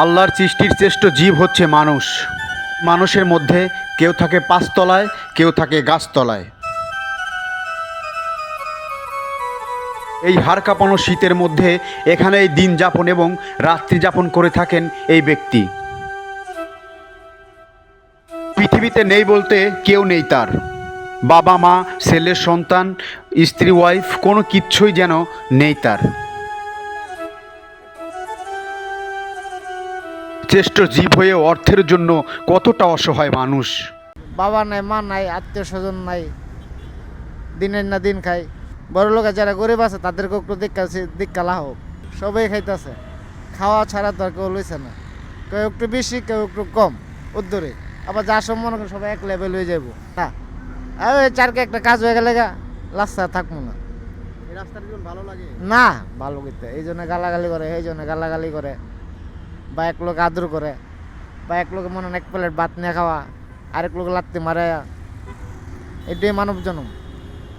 আল্লাহর সৃষ্টির শ্রেষ্ঠ জীব হচ্ছে মানুষ। মানুষের মধ্যে কেউ থাকে পাঁচতলায়, কেউ থাকে গাছতলায়। এই হাড় কাঁপানো শীতের মধ্যে এখানেই দিন যাপন এবং রাত্রি যাপন করে থাকেন এই ব্যক্তি। পৃথিবীতে নেই বলতে কেউ নেই তার। বাবা, মা ছেলের সন্তান, স্ত্রী ওয়াইফ কোনো কিচ্ছুই যেন নেই তার। শ্রেষ্ঠ জীব হয়ে অর্থের জন্য কতটা অসহায় মানুষ? বাবা নাই মা নাই আত্মীয় স্বজন নাই দিনের না দিন খাই। বড় লোকের যারা গরিব আছে তাদেরকে একটু দীক্ষা দীক্ষা লাভ সবাই খাইতেছে। খাওয়া ছাড়া তো আর কেউ লইছে না। কেউ একটু বেশি কেউ একটু কম উদ্দরে আবার যা সব মনে করেন সবাই এক লেভেল হয়ে যাব না। আর ওই চারকে একটা কাজ হয়ে গেলে গা লাস্তা থাকব না। রাস্তার ভালো লাগে? না ভালো করতে এই জন্য গালাগালি করে এই জন্য গালাগালি করে। বা এক লোক আদর করে, বা এক লোকে মনে এক প্লেট ভাত নিয়ে খাওয়া আরেক লোক লাত্তি মারে। এটাই মানব জন্ম।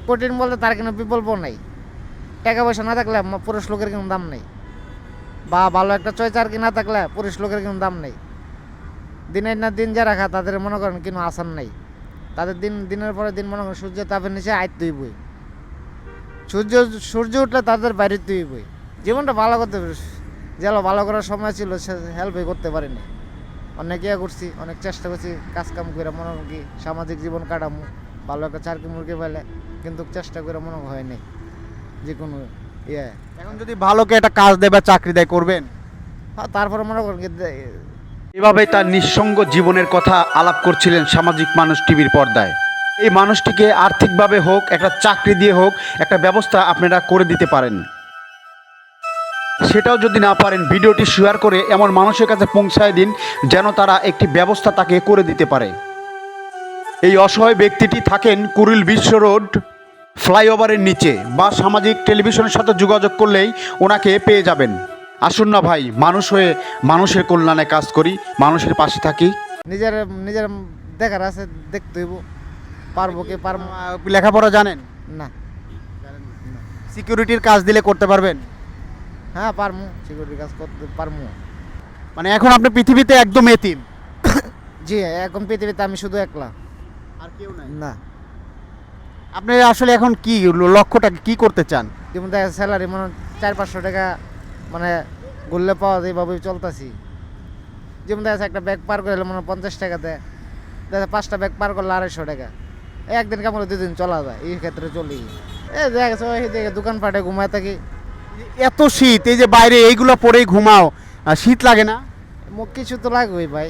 কঠিন বলতে তার কোনো বিকল্প নাই। টাকা পয়সা না থাকলে পুরুষ লোকের কোনো দাম নেই। বা ভালো একটা চয়চার কি না থাকলে পুরুষ লোকের কোনো দাম নেই। দিনের না দিন যা রাখা, তাদের মনে করেন কোনো আসান নেই। তাদের দিন, দিনের পরে দিন মনে করেন সূর্যের তাপের নিচে আয়ত্তই বই সূর্য সূর্য উঠলে তাদের বাইরে তুই বই জীবনটা ভালো করতে যেন ভালো করার সময় ছিল সে হেল্পই করতে পারিনি। অনেক ইয়ে করছি অনেক চেষ্টা করছি কাজ কাম করে মনে কি সামাজিক জীবন কাটামু ভালো একটা চারকি মুরগি পাইলে কিন্তু চেষ্টা করে মনে হয়নি যে কোনো ইয়ে। এখন যদি ভালোকে একটা কাজ দেয় বা চাকরি দেয় করবেন? হ্যাঁ, তারপরে মনে করেন এভাবে তার নিঃসঙ্গ জীবনের কথা আলাপ করছিলেন সামাজিক মানুষ টিভির পর্দায়। এই মানুষটিকে আর্থিকভাবে হোক একটা চাকরি দিয়ে হোক একটা ব্যবস্থা আপনারা করে দিতে পারেন। সেটাও যদি না পারেন ভিডিওটি শেয়ার করে এমন মানুষের কাছে পৌঁছায় দিন যেন তারা একটি ব্যবস্থা তাকে করে দিতে পারে। এই অসহায় ব্যক্তিটি থাকেন কুড়িল বিশ্ব রোড ফ্লাইওভারের নিচে বা সামাজিক টেলিভিশনের সাথে যোগাযোগ করলেই ওনাকে পেয়ে যাবেন। আসুন না ভাই মানুষ হয়ে মানুষের কল্যাণে কাজ করি মানুষের পাশে থাকি। নিজের নিজের দেখার আছে দেখতে হইব। পারব কি পারব লেখাপড়া জানেন? না। সিকিউরিটির কাজ দিলে করতে পারবেন? হ্যাঁ পারমু। সিকিউরিটি কাজ করতে পারমু। মানে এখন আপনি পৃথিবীতে একদম এতিম। জি এখন পৃথিবীতে আমি শুধু একলা। আর কেউ নাই? না। আপনি আসলে এখন কি লক্ষ্যটা কি করতে চান? যেমন দেখা স্যালারি মানে চার পাঁচশো টাকা মানে ঘুরলে পাওয়া যায় এইভাবে চলতেছি। যেমন দেখা যাচ্ছে একটা ব্যাগ পার করলে মানে পঞ্চাশ টাকা দেয়। দেখা পাঁচটা ব্যাগ পার করলে আড়াইশো টাকা। একদিন কেমন দুদিন চলা যায় এই ক্ষেত্রে চলি। এই দেখা গেছে ওই দিকে দোকান পাটে ঘুমায় থাকি। এত শীত এই যে বাইরে এইগুলো পরেই ঘুমাও শীত লাগে না? মুখ কিছু তো লাগবেই ভাই।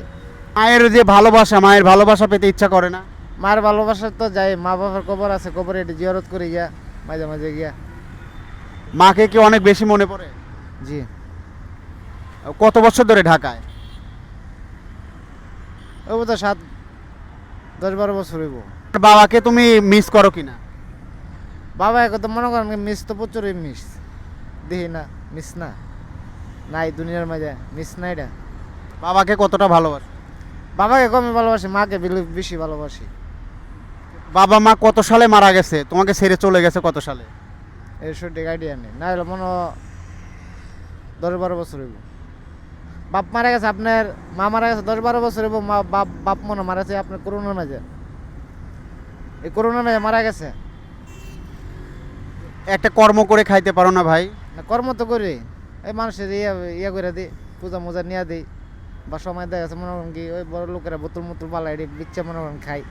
মায়ের যে ভালোবাসা মায়ের ভালোবাসা পেতে ইচ্ছা করে না? মার ভালোবাসা তো যাই মা বাবার কবর আছে কবরে এটি জিয়ারত করে গিয়া মাঝে মাঝে গিয়া। মাকে কি অনেক বেশি মনে পড়ে? জি। কত বছর ধরে ঢাকায়? ওই তো সাত দশ বারো বছর হইব। বাবাকে তুমি মিস করো কিনা? বাবা এখন তো মনে করেন মিস তো প্রচুরই মিস দেখি না মিস না নাই দুনিয়ার মাঝে মিস না এটা বাবাকে কতটা ভালোবাসো? বাবাকে কমই ভালোবাসি মাকে বেশি ভালোবাসি। বাবা মা কত সালে মারা গেছে? তোমাকে ছেড়ে চলে গেছে কত সালে? এর সঠিক আইডিয়া নেই। না হলে মনে দশ বারো বছর হইব। বাপ মারা গেছে আপনার মা মারা গেছে দশ বারো বছর হইব মা বাপ বাপ মনে মারা গেছে আপনার করোনার মাঝে। এই করোনার মাঝে মারা গেছে। একটা কর্ম করে খাইতে পারো না ভাই। কর্ম তো করি। এই মানুষের ইয়া ইয়া করে দিই, পূজা মোজা নিয়ে দিই। বা সময় গেছে মনে করেন কি, ওই বড় লোকেরা বোতল মোতল দিই বিচ্ছা মনে করেন খাই